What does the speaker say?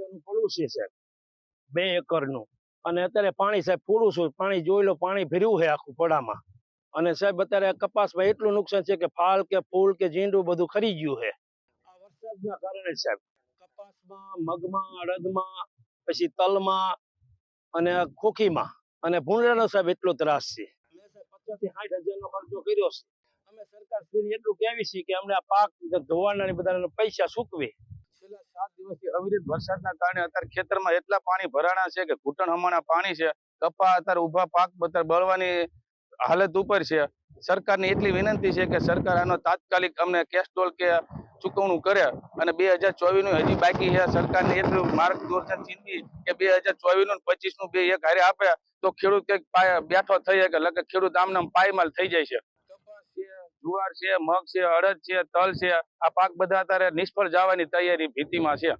વીઘાનું પડવું છે સાહેબ. બે એકરનું. અને અત્યારે પાણી સાહેબ પૂરું છું. પાણી જોઈ લો, પાણી ભર્યું છે આખું પડામાં. અને સાહેબ અત્યારે કપાસમાં એટલું નુકસાન છે કે ફાલ કે ફૂલ કે જીંડું બધું ખરી ગયું છે. આ વરસાદના કારણે સાહેબ કપાસમાં, મગમાં, અડદમાં, પછી તલમાં અને ખોખીમાં અને ભૂંડરાનો સાહેબ એટલો ત્રાસ છે. પચાસથી સાઠ હજારનો ખર્ચો કર્યો છે. અમે સરકાર એટલું કહેવી છીએ કે અમને આ પાક ધોવાના ને બધા પૈસા સાત દિવસથી અવિરત વરસાદના કારણે અત્યારે ખેતરમાં એટલા પાણી ભરાણા છે કે ઘૂંટણ હમણાં પાણી છે. કપા અત્યારે ઊભા પાક અત્યારે બળવાની હાલત ઉપર છે. સરકારની એટલી વિનંતી છે કે સરકાર આનો તાત્કાલિક અમને કેસ્ટોલ કે ચૂકવણું કરે અને બે હજાર ચોવીસનું હજી બાકી છે. સરકારને એટલું માર્ગદર્શન ચિંતી કે બે હજાર ચોવીસનું પચીસનું બે એક હારે આપે તો ખેડૂત કંઈક બેઠો થઈ શકે લગે ખેડૂત આમ પાયમાલ થઈ જાય છે. જુવાર છે, મગ છે, અડદ છે, તલ છે. આ પાક બધા અત્યારે નિષ્ફળ જવાની તૈયારી ભીતિમાં છે.